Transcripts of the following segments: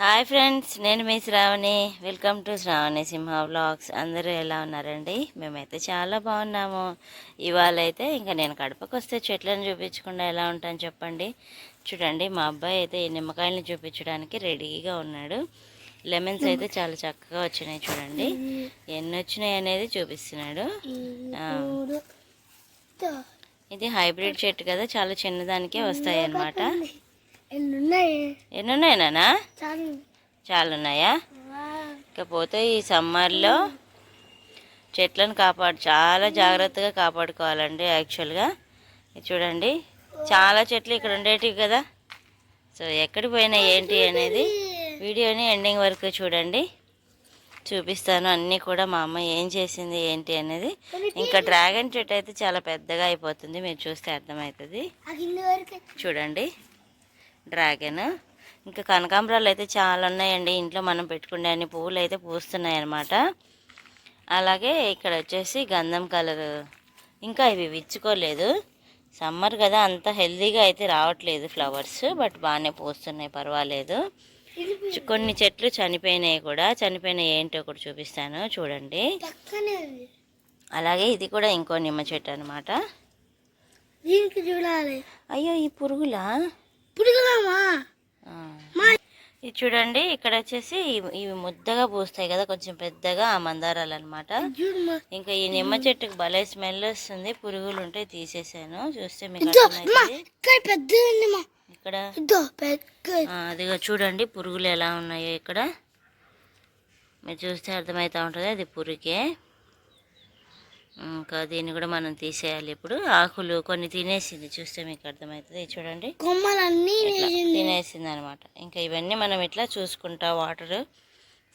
Hi friends నేను మీ Sravani. Welcome to Sravani Simha vlogs అందరూ ఎలా ఉన్నారండి? మేమైతే చాలా బాగున్నాము. ఇవాళ అయితే ఇంకా నేను కడపకు వస్తే చెట్లను చూపించకుండా ఎలా ఉంటాను చెప్పండి. చూడండి మా అబ్బాయి అయితే ఈ నిమ్మకాయలను చూపించడానికి రెడీగా ఉన్నాడు. లెమన్స్ అయితే చాలా చక్కగా వచ్చినాయి చూడండి. ఎన్ని వచ్చినాయి అనేది చూపిస్తున్నాడు. ఇది హైబ్రిడ్ చెట్టు కదా చాలా చిన్నదానికే వస్తాయి అన్నమాట ఎన్ని ఉన్నాయి ఎన్ని ఉన్నాయి నానా? చాలు. ఉన్నాయా ఇకపోతే ఈ సమ్మర్లో చెట్లను కాపాడు చాలా జాగ్రత్తగా కాపాడుకోవాలండి యాక్చువల్గా. చూడండి చాలా చెట్లు ఇక్కడ ఉండేటివి కదా. సో ఎక్కడికి పోయినా ఏంటి అనేది వీడియోని ఎండింగ్ వరకు చూడండి. చూపిస్తాను అన్నీ కూడా మా అమ్మ ఏం చేసింది ఏంటి అనేది. ఇంకా డ్రాగన్ చెట్టు అయితే చాలా పెద్దగా అయిపోతుంది మీరు చూస్తే అర్థమవుతుంది. చూడండి. డ్రాగన్. ఇంకా కనకాంబరాలు అయితే చాలా ఉన్నాయండి. ఇంట్లో మనం పెట్టుకునే అన్ని పువ్వులు అయితే పూస్తున్నాయి అన్నమాట. అలాగే ఇక్కడ వచ్చేసి గంధం కలర్. ఇంకా ఇవి విచ్చుకోలేదు. సమ్మర్ కదా అంత హెల్తీగా అయితే రావట్లేదు ఫ్లవర్స్ బట్ బాగానే పూస్తున్నాయి పర్వాలేదు. కొన్ని చెట్లు చనిపోయినాయి కూడా. చనిపోయినాయి ఏంటో కూడా చూపిస్తాను చూడండి. అలాగే ఇది కూడా ఇంకో నిమ్మ చెట్టు అనమాట అయ్యో ఈ పురుగులా. ఇది చూడండి ఇక్కడ వచ్చేసి ఇవి- ముద్దగా పూస్తాయి కదా కొంచెం పెద్దగా ఆ మందారాలు అనమాట ఇంకా ఈ నిమ్మ చెట్టుకు భలే స్మెల్ వస్తుంది పురుగులు ఉంటే తీసేసాను చూస్తే మీకు ఇక్కడ అదిగో చూడండి పురుగులు ఎలా ఉన్నాయో ఇక్కడ. మీరు చూస్తే అర్థమవుతూ ఉంటుంది అది పురుగే ఇంకా దీన్ని కూడా మనం తీసేయాలి ఇప్పుడు. ఆకులు కొన్ని తినేసింది చూస్తే మీకు అర్థమవుతుంది. చూడండి. కొమ్మలన్నీ తినేసింది అనమాట ఇంకా ఇవన్నీ మనం ఇట్లా చూసుకుంటా వాటర్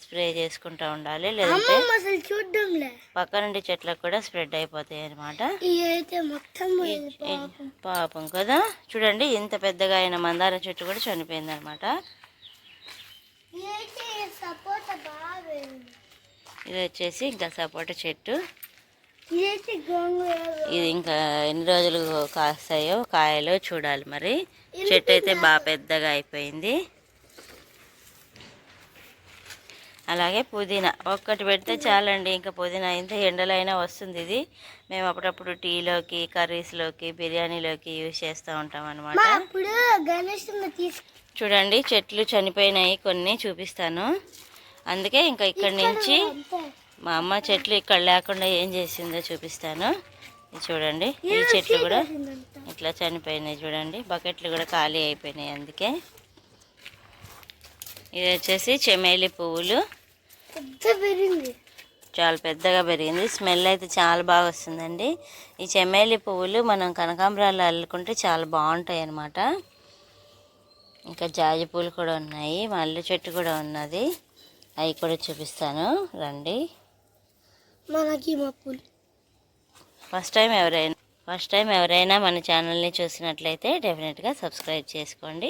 స్ప్రే చేసుకుంటా ఉండాలి. లేదంటే పక్క నుండి చెట్లకు కూడా స్ప్రెడ్ అయిపోతాయి అనమాట పాపం. కదా? చూడండి ఇంత పెద్దగా అయిన మందారం చెట్టు కూడా చనిపోయింది అనమాట. ఇది వచ్చేసి ఇంకా సపోటా చెట్టు. ఇది ఇంకా ఎన్ని రోజులు కాస్తాయో కాయలో చూడాలి మరి. చెట్టు అయితే బాగా పెద్దగా అయిపోయింది. అలాగే పుదీనా ఒక్కటి పెడితే చాలండి ఇంకా పుదీనా ఇంత ఎండలైనా వస్తుంది ఇది. మేము అప్పుడప్పుడు టీలోకి కర్రీస్లోకి బిర్యానీలోకి యూజ్ చేస్తూ ఉంటాం అనమాట చూడండి చెట్లు చనిపోయినాయి కొన్ని చూపిస్తాను. అందుకే ఇంకా ఇక్కడి నుంచి. మా అమ్మ చెట్లు ఇక్కడ లేకుండా ఏం చేసిందో చూపిస్తాను. ఇది చూడండి ఈ చెట్లు కూడా. ఇట్లా చనిపోయినాయి చూడండి బకెట్లు కూడా ఖాళీ అయిపోయినాయి అందుకే. ఇది వచ్చేసి చెమేలి పువ్వులు. చాలా పెద్దగా పెరిగింది. స్మెల్ అయితే చాలా బాగా వస్తుందండి. ఈ చెమేలి పువ్వులు మనం కనకాంబరాలు అల్లుకుంటే చాలా బాగుంటాయి అన్నమాట. ఇంకా జాజి పూలు కూడా ఉన్నాయి మల్లె చెట్టు కూడా ఉన్నది. అవి కూడా చూపిస్తాను రండి. మనకి మప్పులు ఫస్ట్ టైం ఎవరైనా ఫస్ట్ టైం ఎవరైనా మన ఛానల్ని చూసినట్లయితే డెఫినెట్గా సబ్స్క్రైబ్ చేసుకోండి.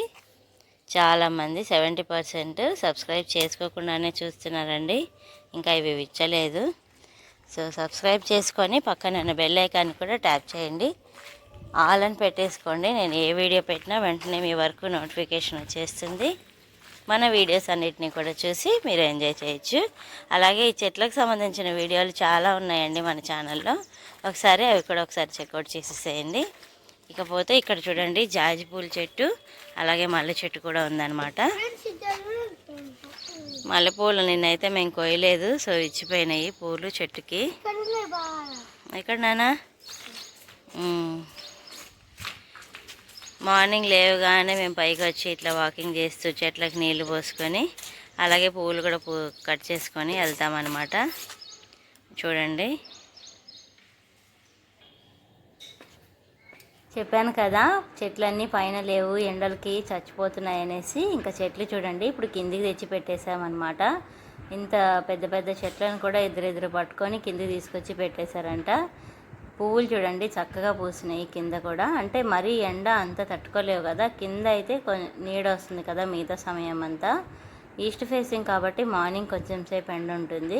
చాలామంది సెవెంటీ పర్సెంట్ సబ్స్క్రైబ్ చేసుకోకుండానే చూస్తున్నారండి. ఇంకా ఇవి విచ్చలేదు. సో సబ్స్క్రైబ్ చేసుకొని పక్కన బెల్ ఐకాన్ కూడా ట్యాప్ చేయండి. ఆల్ అని పెట్టేసుకోండి. నేను ఏ వీడియో పెట్టినా వెంటనే మీ వరకు నోటిఫికేషన్ వచ్చేస్తుంది. మన వీడియోస్ అన్నిటిని కూడా చూసి మీరు ఎంజాయ్ చేయొచ్చు. అలాగే ఈ చెట్లకు సంబంధించిన వీడియోలు చాలా ఉన్నాయండి మన ఛానల్లో. ఒకసారి అవి కూడా ఒకసారి చెక్అవుట్ చేసేసేయండి. ఇకపోతే ఇక్కడ చూడండి జాజి పూల చెట్టు అలాగే మల్లె చెట్టు కూడా ఉందన్నమాట. మల్లెపూలు నిన్నైతే మేము కోయలేదు సో ఇచ్చిపోయినాయి పూలు చెట్టుకి. ఎక్కడ నానా మార్నింగ్ లేవగానే మేము పైకి వచ్చి ఇట్లా వాకింగ్ చేస్తూ చెట్లకు నీళ్ళు పోసుకొని అలాగే పువ్వులు కూడా పూ కట్ చేసుకొని వెళ్తామన్నమాట చూడండి. చెప్పాను కదా చెట్లన్నీ పైన లేవు ఎండలకి చచ్చిపోతున్నాయి అనేసి ఇంకా చెట్లు చూడండి. ఇప్పుడు కిందికి తెచ్చి పెట్టేశామన్నమాట ఇంత పెద్ద పెద్ద చెట్లను కూడా ఎదురెదురు పట్టుకొని కిందికి తీసుకొచ్చి పెట్టేశారంట. పువ్వులు చూడండి చక్కగా పూసినాయి కింద కూడా. అంటే మరీ ఎండ అంత తట్టుకోలేవు కదా. కింద అయితే కొంచెం నీడ వస్తుంది కదా మిగతా సమయం అంతా. ఈస్ట్ ఫేసింగ్ కాబట్టి మార్నింగ్ కొంచెం సేపు ఎండ ఉంటుంది.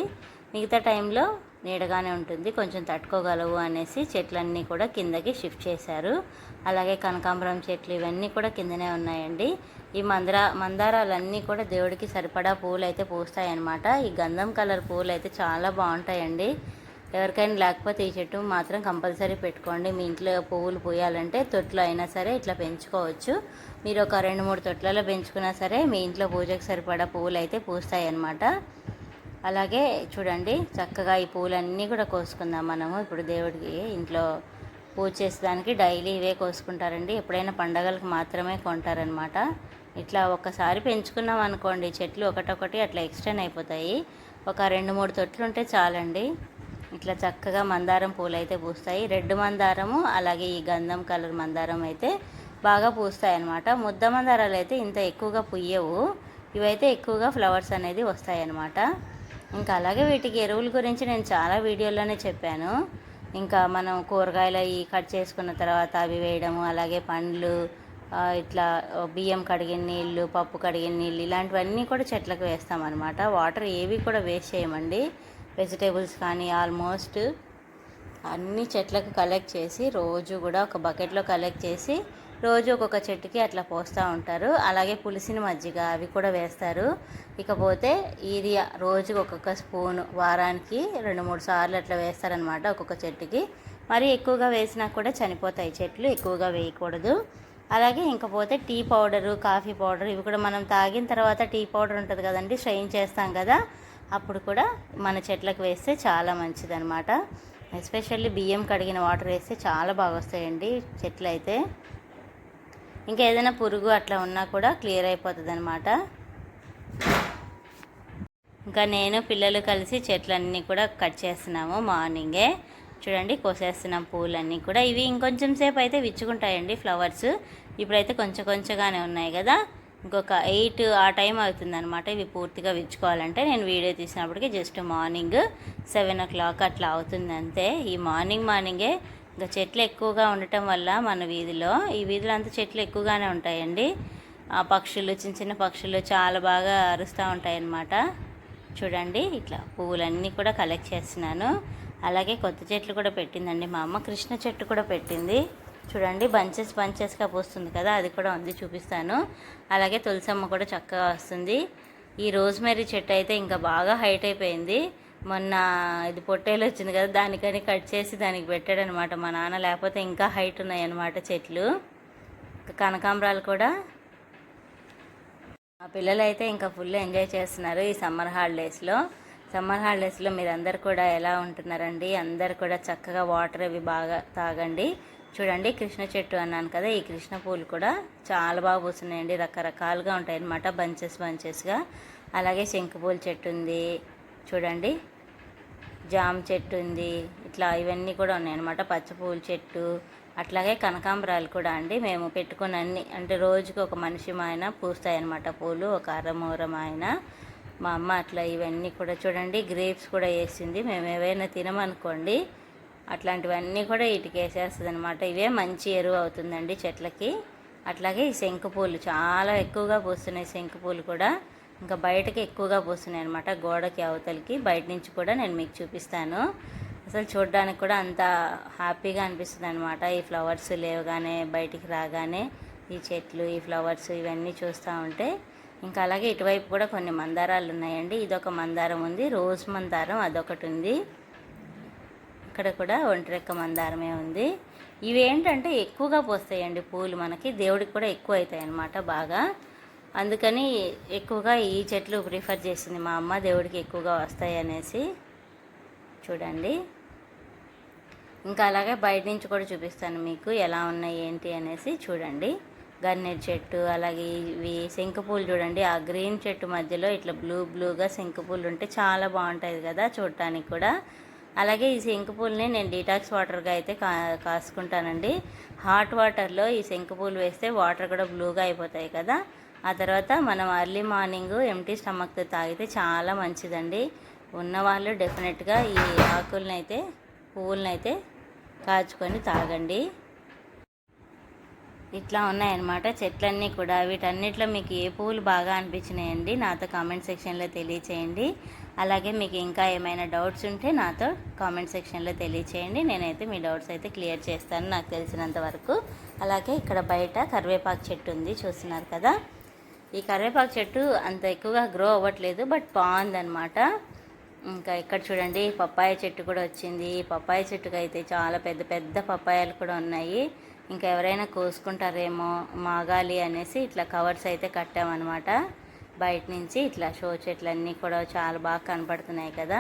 మిగతా టైంలో నీడగానే ఉంటుంది. కొంచెం తట్టుకోగలవు అనేసి చెట్లన్నీ కూడా కిందకి షిఫ్ట్ చేశారు. అలాగే కనకాంబరం చెట్లు ఇవన్నీ కూడా కిందనే ఉన్నాయండి. ఈ మందర మందారాలన్నీ కూడా దేవుడికి సరిపడా పూలు అయితే పూస్తాయన్నమాట. ఈ గంధం కలర్ పూలు అయితే చాలా బాగుంటాయండి. ఎవరికైనా లేకపోతే ఈ చెట్టు మాత్రం కంపల్సరీ పెట్టుకోండి. మీ ఇంట్లో పువ్వులు పూయాలంటే తొట్లు అయినా సరే ఇట్లా పెంచుకోవచ్చు. మీరు ఒక రెండు మూడు తొట్లలో పెంచుకున్నా సరే మీ ఇంట్లో పూజకు సరిపడా పువ్వులు అయితే పూస్తాయి అన్నమాట అలాగే చూడండి చక్కగా ఈ పూలన్నీ కూడా కోసుకుందాం మనము. ఇప్పుడు దేవుడికి ఇంట్లో పూజ చేసేదానికి డైలీ ఇవే కోసుకుంటారండి. ఎప్పుడైనా పండగలకు మాత్రమే కొంటారనమాట ఇట్లా ఒక్కసారి పెంచుకున్నాం అనుకోండి చెట్లు ఒకటొకటి అట్లా ఎక్స్టెండ్ అయిపోతాయి. ఒక రెండు మూడు తొట్లు ఉంటే చాలండి. ఇట్లా చక్కగా మందారం పూలు అయితే పూస్తాయి. రెడ్ మందారము అలాగే ఈ గంధం కలర్ మందారం అయితే బాగా పూస్తాయి అన్నమాట ముద్ద మందారాలు అయితే ఇంత ఎక్కువగా పుయ్యవు. ఇవైతే ఎక్కువగా ఫ్లవర్స్ అనేది వస్తాయి అన్నమాట ఇంకా అలాగే వీటికి ఎరువుల గురించి నేను చాలా వీడియోలోనే చెప్పాను. ఇంకా మనం కూరగాయలు అవి కట్ చేసుకున్న తర్వాత అవి వేయడము అలాగే పండ్లు ఇట్లా బియ్యం కడిగిన నీళ్ళు పప్పు కడిగిన నీళ్ళు ఇలాంటివన్నీ కూడా చెట్లకు వేస్తామన్నమాట. వాటర్ ఏవి కూడా వేస్ట్ చేయమండి. వెజిటేబుల్స్ కానీ ఆల్మోస్ట్ అన్ని చెట్లకు కలెక్ట్ చేసి రోజు కూడా ఒక బకెట్లో కలెక్ట్ చేసి రోజు ఒక్కొక్క చెట్టుకి అట్లా పోస్తూ ఉంటారు. అలాగే పులిసిన మజ్జిగ అవి కూడా వేస్తారు. ఇకపోతే ఇది రోజుకి ఒక్కొక్క స్పూన్ వారానికి రెండు మూడు సార్లు అట్లా వేస్తారనమాట ఒక్కొక్క చెట్టుకి. మరి ఎక్కువగా వేసినా కూడా చనిపోతాయి చెట్లు ఎక్కువగా వేయకూడదు. అలాగే ఇంకపోతే టీ పౌడరు కాఫీ పౌడర్ ఇవి కూడా మనం తాగిన తర్వాత టీ పౌడర్ ఉంటుంది కదండి స్ట్రెయిన్ చేస్తాం కదా. అప్పుడు కూడా మన చెట్లకు వేస్తే చాలా మంచిదనమాట ఎస్పెషల్లీ బియ్యం కడిగిన వాటర్ వేస్తే చాలా బాగా వస్తాయండి చెట్లు అయితే ఇంకా ఏదైనా పురుగు అట్లా ఉన్నా కూడా క్లియర్ అయిపోతుంది అనమాట ఇంకా నేను పిల్లలు కలిసి చెట్లన్నీ కూడా కట్ చేస్తున్నాము మార్నింగే. చూడండి కోసేస్తున్నాం పూలన్నీ కూడా. ఇవి ఇంకొంచెం సేపు అయితే విచ్చుకుంటాయండి ఫ్లవర్స్. ఇప్పుడైతే కొంచెం కొంచెంగానే ఉన్నాయి కదా. ఇంకొక ఎయిట్ ఆ టైం అవుతుందనమాట ఇవి పూర్తిగా విచ్చుకోవాలంటే నేను వీడియో తీసినప్పటికీ just morning seven o'clock అట్లా అవుతుంది అంతే ఈ మార్నింగ్ మార్నింగే ఇంకా చెట్లు ఎక్కువగా ఉండటం వల్ల మన వీధిలో ఈ వీధిలో అంతా చెట్లు ఎక్కువగానే ఉంటాయండి. ఆ పక్షులు చిన్న చిన్న పక్షులు చాలా బాగా అరుస్తూ ఉంటాయన్నమాట. చూడండి ఇట్లా పువ్వులన్నీ కూడా కలెక్ట్ చేస్తున్నాను. అలాగే కొత్త చెట్లు కూడా పెట్టిందండి మా అమ్మ. కృష్ణ చెట్టు కూడా పెట్టింది. చూడండి బంచెస్ బంచెస్గా పూస్తుంది కదా అది కూడా ఉంది చూపిస్తాను. అలాగే తులసమ్మ కూడా చక్కగా వస్తుంది. ఈ రోజ్మెరీ చెట్టు అయితే ఇంకా బాగా హైట్ అయిపోయింది. మొన్న ఇది పొట్టేలు వచ్చింది కదా దానికని కట్ చేసి దానికి పెట్టాడు అనమాట మా నాన్న. లేకపోతే ఇంకా హైట్ ఉన్నాయన్నమాట చెట్లు. కనకాంబరాలు కూడా. మా పిల్లలు అయితే ఇంకా ఫుల్ ఎంజాయ్ చేస్తున్నారు ఈ సమ్మర్ హాలిడేస్లో. సమ్మర్ హాలిడేస్లో మీరు అందరు కూడా ఎలా ఉంటున్నారండి? అందరు కూడా చక్కగా వాటర్ అవి బాగా తాగండి. చూడండి కృష్ణ చెట్టు అన్నాను కదా ఈ కృష్ణ పూలు కూడా చాలా బాగా పూస్తున్నాయండి. రకరకాలుగా ఉంటాయి అన్నమాట బంచెస్ బంచెస్గా. అలాగే శంకుపూల చెట్టు ఉంది చూడండి. జామ చెట్టు ఉంది ఇట్లా ఇవన్నీ కూడా ఉన్నాయన్నమాట పచ్చపూల చెట్టు. అట్లాగే కనకాంబరాలు కూడా అండి మేము పెట్టుకున్న అన్ని అంటే రోజుకి ఒక మనిషి ఆయన పూస్తాయి అన్నమాట పూలు ఒక అరమూరం ఆయన మా అమ్మ అట్లా ఇవన్నీ కూడా చూడండి గ్రేప్స్ కూడా వేసింది. మేము ఏవైనా తినమనుకోండి అట్లాంటివన్నీ కూడా వీటికి వేసేస్తుంది అనమాట ఇవే మంచి ఎరువు అవుతుందండి చెట్లకి. అట్లాగే ఈ శంకుపూలు చాలా ఎక్కువగా పూస్తున్నాయి. శంకుపూలు కూడా ఇంకా బయటకి ఎక్కువగా పూస్తున్నాయి అనమాట గోడకి అవతలకి. బయట నుంచి కూడా నేను మీకు చూపిస్తాను. అసలు చూడడానికి కూడా అంత హ్యాపీగా అనిపిస్తుంది అనమాట ఈ ఫ్లవర్స్ లేవగానే బయటికి రాగానే ఈ చెట్లు ఈ ఫ్లవర్స్ ఇవన్నీ చూస్తూ ఉంటే. ఇంకా అలాగే ఇటువైపు కూడా కొన్ని మందారాలు ఉన్నాయండి ఇదొక మందారం ఉంది. రోజ్ మందారం అదొకటి ఉంది. ఇక్కడ కూడా ఒంటిరెక్క మందారమే ఉంది. ఇవి ఏంటంటే ఎక్కువగా పోస్తాయండి పూలు మనకి. దేవుడికి కూడా ఎక్కువ అవుతాయి అన్నమాట బాగా. అందుకని ఎక్కువగా ఈ చెట్లు ప్రిఫర్ చేసింది మా అమ్మ. దేవుడికి ఎక్కువగా వస్తాయి అనేసి చూడండి. ఇంకా అలాగే బయట నుంచి కూడా చూపిస్తాను మీకు ఎలా ఉన్నాయి ఏంటి అనేసి చూడండి. గన్నేరు చెట్టు అలాగే ఇవి శంకుపూలు చూడండి. ఆ గ్రీన్ చెట్టు మధ్యలో ఇట్లా బ్లూ బ్లూగా శంకుపూలు ఉంటే చాలా బాగుంటుంది కదా చూడటానికి కూడా. అలాగే ఈ శంకుపూలని నేను డీటాక్స్ వాటర్గా అయితే కా కాసుకుంటానండి. హాట్ వాటర్లో ఈ శంకుపూలు వేస్తే వాటర్ కూడా బ్లూగా అయిపోతాయి కదా. ఆ తర్వాత మనం అర్లీ మార్నింగ్ ఎంటీ స్టమక్తో తాగితే చాలా మంచిదండి. ఉన్నవాళ్ళు డెఫినెట్గా ఈ ఆకులనైతే అయితే అయితే కాచుకొని తాగండి. ఇట్లా ఉన్నాయన్నమాట చెట్లన్నీ కూడా. వీటన్నిటిలో మీకు ఏ పువ్వులు బాగా అనిపించినాయండి నాతో కామెంట్ సెక్షన్లో తెలియచేయండి. అలాగే మీకు ఇంకా ఏమైనా డౌట్స్ ఉంటే నాతో కామెంట్ సెక్షన్లో తెలియచేయండి. నేనైతే మీ డౌట్స్ అయితే క్లియర్ చేస్తాను నాకు తెలిసినంత వరకు. అలాగే ఇక్కడ బయట కరివేపాకు చెట్టు ఉంది చూస్తున్నారు కదా. ఈ కరివేపాకు చెట్టు అంత ఎక్కువగా గ్రో అవ్వట్లేదు బట్ బాగుందన్నమాట. ఇంకా ఇక్కడ చూడండి పప్పాయ చెట్టు కూడా వచ్చింది. ఈ పప్పాయ చెట్టుకు అయితే చాలా పెద్ద పెద్ద పప్పాయలు కూడా ఉన్నాయి. ఇంకా ఎవరైనా కోసుకుంటారేమో మాగాలి అనేసి ఇట్లా కవర్స్ అయితే కట్టామన్నమాట. బయట నుంచి ఇట్లా షో చెట్లన్నీ కూడా చాలా బాగా కనపడుతున్నాయి కదా.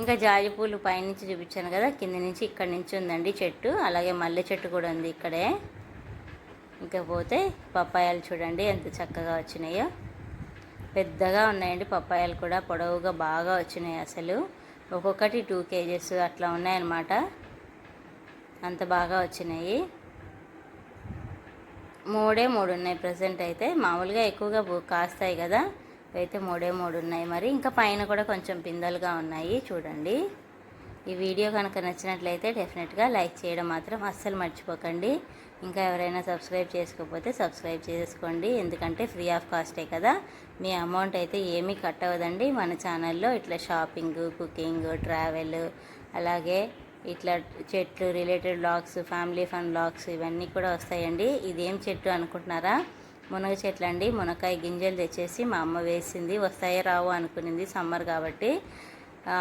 ఇంకా జాజి పూలు పైనుంచి చూపించాను కదా కింద నుంచి ఇక్కడ నుంచి ఉందండి చెట్టు. అలాగే మల్లె చెట్టు కూడా ఉంది ఇక్కడే. ఇంకా పోతే పప్పాయాలు చూడండి ఎంత చక్కగా వచ్చినాయో. పెద్దగా ఉన్నాయండి పప్పాయాలు కూడా పొడవుగా బాగా వచ్చినాయి అసలు. ఒక్కొక్కటి టూ కేజెస్ అట్లా ఉన్నాయన్నమాట. అంత బాగా వచ్చినాయి. మూడే మూడు ఉన్నాయి ప్రజెంట్ అయితే. మామూలుగా ఎక్కువగా కాస్తాయి కదా. అయితే మూడే మూడు ఉన్నాయి మరి. ఇంకా పైన కూడా కొంచెం పిందెలుగా ఉన్నాయి. చూడండి. ఈ వీడియో కనుక నచ్చినట్లయితే డెఫినెట్గా లైక్ చేయడం మాత్రం అస్సలు మర్చిపోకండి. ఇంకా ఎవరైనా సబ్స్క్రైబ్ చేసుకోకపోతే సబ్స్క్రైబ్ చేసుకోండి. ఎందుకంటే ఫ్రీ ఆఫ్ కాస్టే కదా. మీ అమౌంట్ అయితే ఏమీ కట్ అవ్వదండి మన ఛానల్లో ఇట్లా షాపింగ్ కుకింగ్ ట్రావెల్ అలాగే ఇట్లా చెట్లు related vlogs family fun vlogs ఇవన్నీ కూడా వస్తాయండి. ఇదేం చెట్టు అనుకుంటున్నారా? మునగ చెట్లు అండి మునక్కాయ గింజలు తెచ్చేసి మా అమ్మ వేసింది. వస్తాయో రావు అనుకునింది సమ్మర్ కాబట్టి.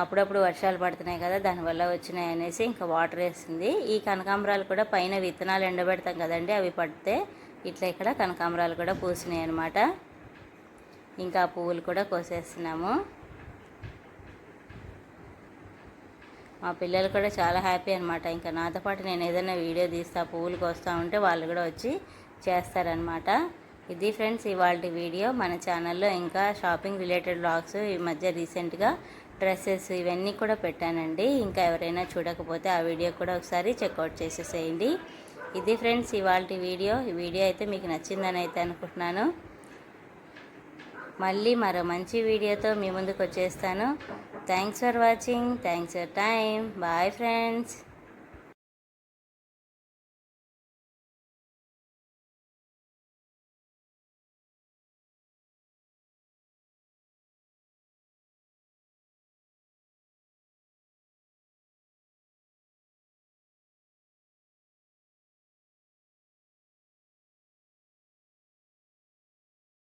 అప్పుడప్పుడు వర్షాలు పడుతున్నాయి కదా దానివల్ల వచ్చినాయి అనేసి ఇంకా వాటర్ వేసింది. ఈ కనకాంబరాలు కూడా పైన విత్తనాలు ఎండబెడతాం కదండి అవి పడితే ఇట్లా ఇక్కడ కనకాంబరాలు కూడా పూసినాయి అనమాట ఇంకా ఆ పువ్వులు కూడా కోసేస్తున్నాము. మా పిల్లలు కూడా చాలా హ్యాపీ అనమాట ఇంకా నాతో పాటు నేను ఏదైనా వీడియో తీస్తా పువ్వులు కోస్తా ఉంటే వాళ్ళు కూడా వచ్చి చేస్తారనమాట ఇది ఫ్రెండ్స్ ఇవాళ వీడియో. మన ఛానల్లో ఇంకా షాపింగ్ రిలేటెడ్ బ్లాగ్స్ ఈ మధ్య రీసెంట్గా డ్రెస్సెస్ ఇవన్నీ కూడా పెట్టానండి. ఇంకా ఎవరైనా చూడకపోతే ఆ వీడియో కూడా ఒకసారి చెక్అవుట్ చేసేసేయండి. ఇది ఫ్రెండ్స్ ఇవాళ వీడియో. ఈ వీడియో అయితే మీకు నచ్చిందని అయితే అనుకుంటున్నాను. మళ్ళీ మరో మంచి వీడియోతో మీ ముందుకు వచ్చేస్తాను. Thanks for watching thanks for time bye friends